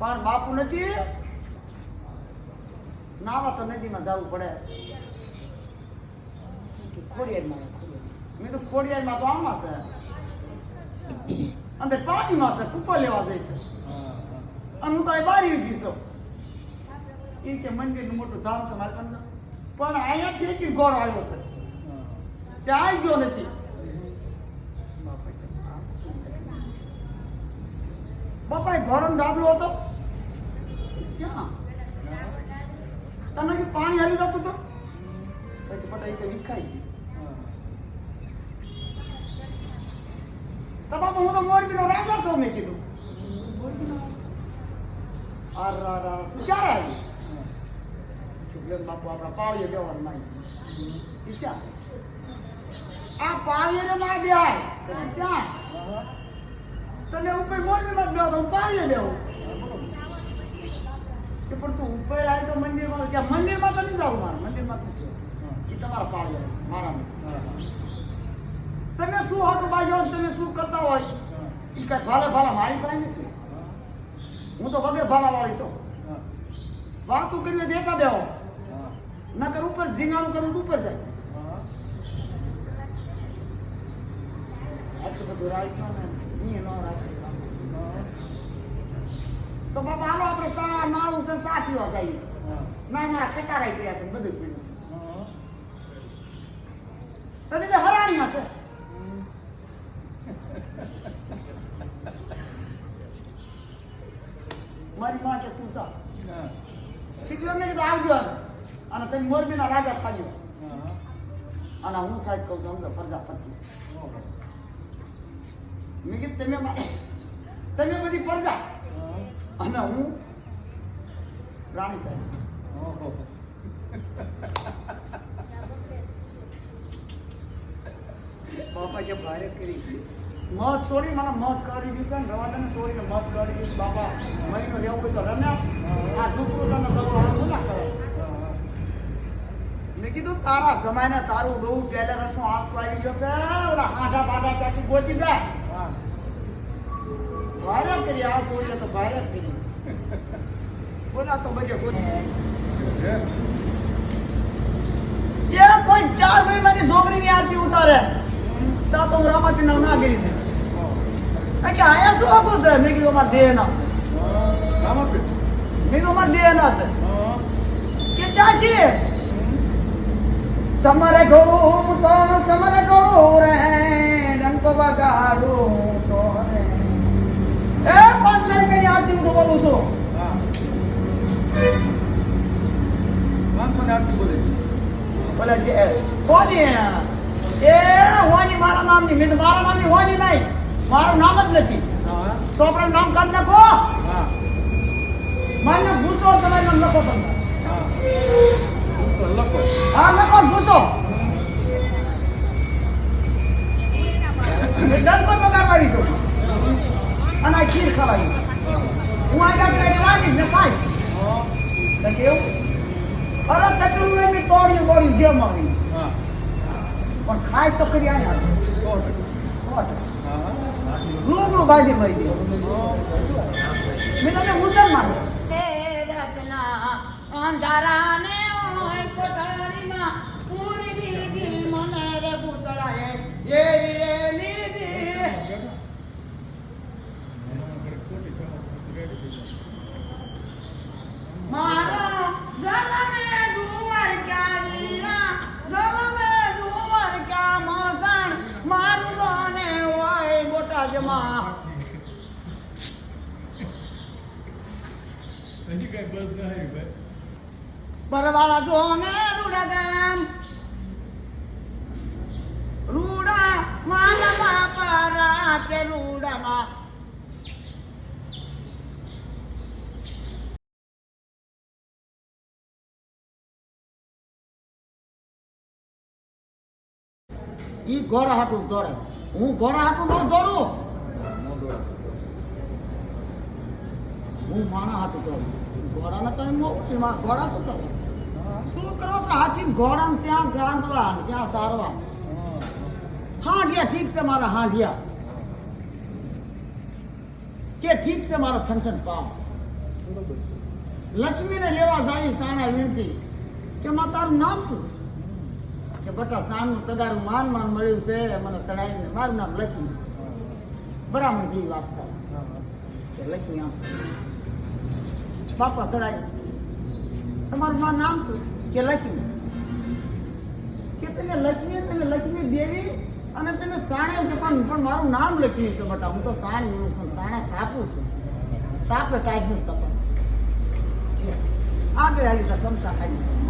પણ બાપુ નથી? નાવા તો નદીમાં જવું પડે. ખોડિયારમાં મેં તો ખોડિયારમાં તો આમાં છે. અંદર પાણીમાં છે, કૂપો લેવા જઈશે અને હું તો એ બારી ઊભી છું. એ કે મંદિરનું મોટું ધામ છે મારે પણ પણ અહીંયા ઠેકી ગોળ આવ્યો છે. ત્યાં જો નથી. બાપા ઘોડો ડાબલો હતો. ક્યાં તને પાણી હાલી જતું તો એ તો વિખાઈ ગયું. હું તો મોરબીનો રાજા છું, મેં કીધું. અર અર તું ક્યારે આવી? આપણા પાળીએ બેવાનું મારી આ પાળીએ ને બેહાય. તો તું ક્યાં? તમે ઉપર મોરબીમાં જ બેહો તો પાળીએ બેહું. કે પણ તું ઉપર આવી તો મંદિરમાં કે મંદિરમાં તો નહીં જાવું મારે મંદિરમાં જ નથી એ તમારા પાળીએ રહેશે, મારા નહીં તમે શું હતું બાજુ તમે શું કરતા હોય? એ કઈ ભાલે ભાલા મારી પાસે નથી. હું. તો વગર ભાલા વાળી છું વાતું કરી હોય તો એકલા બેહો નકર ઉપર ઝીંગાણું કરું તો ઉપર જાય. આટલું બધું રાખ્યું ને ઈ ન રાખ્યું. તો બાપા હાલો આપણે સા નાળું છે ને પીવા જાય. મારા મારા ખટારાઈ પીડ્યા છે બધું પીડ્યું છે. તમે તો હરાણી હશે મારી માં કે તું ચાલ શીખવ્યો મેં કીધું આવજો. અને તમે મોરબીના રાજા થાજો. અને હું થાય કહું છું સમજો પ્રજાપતિ. મેં કીધું તમે તમે બધી પ્રજા. અને હું રાણી સાહેબ. બાપા જે ભારે કરી. મત છોડી મને મત કરી દીધું છે ને રવાદાને છોડીને મત કરી દીધું બાપા. મહિનો રહેવું હોય તો રમ્યા. આ છોકરું તમે બહુ હારું ના કરો. મેં કીધું તારા જમાઈને તારું બહુ પહેલા રસનો આંસુ આવી ગયો છે. ઓલા હાડા બાડા ચાચી ગોતી દે. ભારે કરી આ છોડીએ તો ભારે કરી. બોલા તો બધે કોઈ ચાર મહિનાની છોકરીની આરતી ઉતારે. તો તો હું રામાપીર ના ગીરી છે કે આયા શું આપું છે? મેં કીધું અમારા દેહ ના છે મેં કીધું અમારા દેહ ના છે કે ચાચી સમરે ઢોળું તો સમરે ઢોળું રે ડંકો વગાડું તો રે. એ પાંચસો રૂપિયાની આરતી હું તો બોલું છું. બોલે છે કોની એ હોની મારા નામની મેં તો મારા મારું નામ જ નથી છોકરાનું નામ કાઢી નાખો મારે ભૂસો તમે નામ લખો તમે હા લખો ભૂસો ડંકો પગારવાળી છું અને આ ખીર ખવાઈ હું આ ડાક્ટર ને ખાઈશ અરે તકલું નહીં મેં તોડ્યું તોડ્યું જેમ આવી પણ ખાય તો કરી આયા. રૂબરૂ બાજી મળી ગયો મેં તમે મુસલમાન. એ અંધારાને હોય કોઠારીમાં પૂરી દીધી મને રે પૂતળાએ એવી રે લીધી મારો જલમે દુવર ક્યાં વીરા જલમે દુવર ક્યાં મોસણ મારું દોને હોય મોટા જમા બરવાળા જોને રૂડા ગામ. રૂડા માનવા પારા કે રૂડામાં. ઈ ઘોડા હાટું દોડે. હું ઘોડા હાટું ન દોડું. હું માણા હાટું દોડું ઘોડાને તો એમ એમાં ઘોડા શું કરે શું કરો છો? હાથી ઘોડાને ત્યાં ગાંધવા ને ત્યાં સારવા. હાંઢિયા ઠીક છે મારા હાંઢિયા કે ઠીક છે મારો ફંક્શન પાવ લક્ષ્મીને લેવા જાય સાણા વીણતી કે માં, તારું નામ શું છે? કે બટા સાણનું તદારું માન માન મળ્યું છે, મને સડાવીને. મારું નામ લક્ષ્મી. બરાબર જેવી વાત થાય. કે લક્ષ્મી આમ છે બાપા તમારું મા નામ શું? કે લક્ષ્મી. કે તમે લક્ષ્મી તમે લક્ષ્મી દેવી અને તમે સાણે કે પણ પણ મારું નામ લક્ષ્મી છે બટા. હું તો સાણ છું, સાણા થાપું છું. તાપે ટાઈપનું તપન. આગળ આવી તો સમસા ખાલી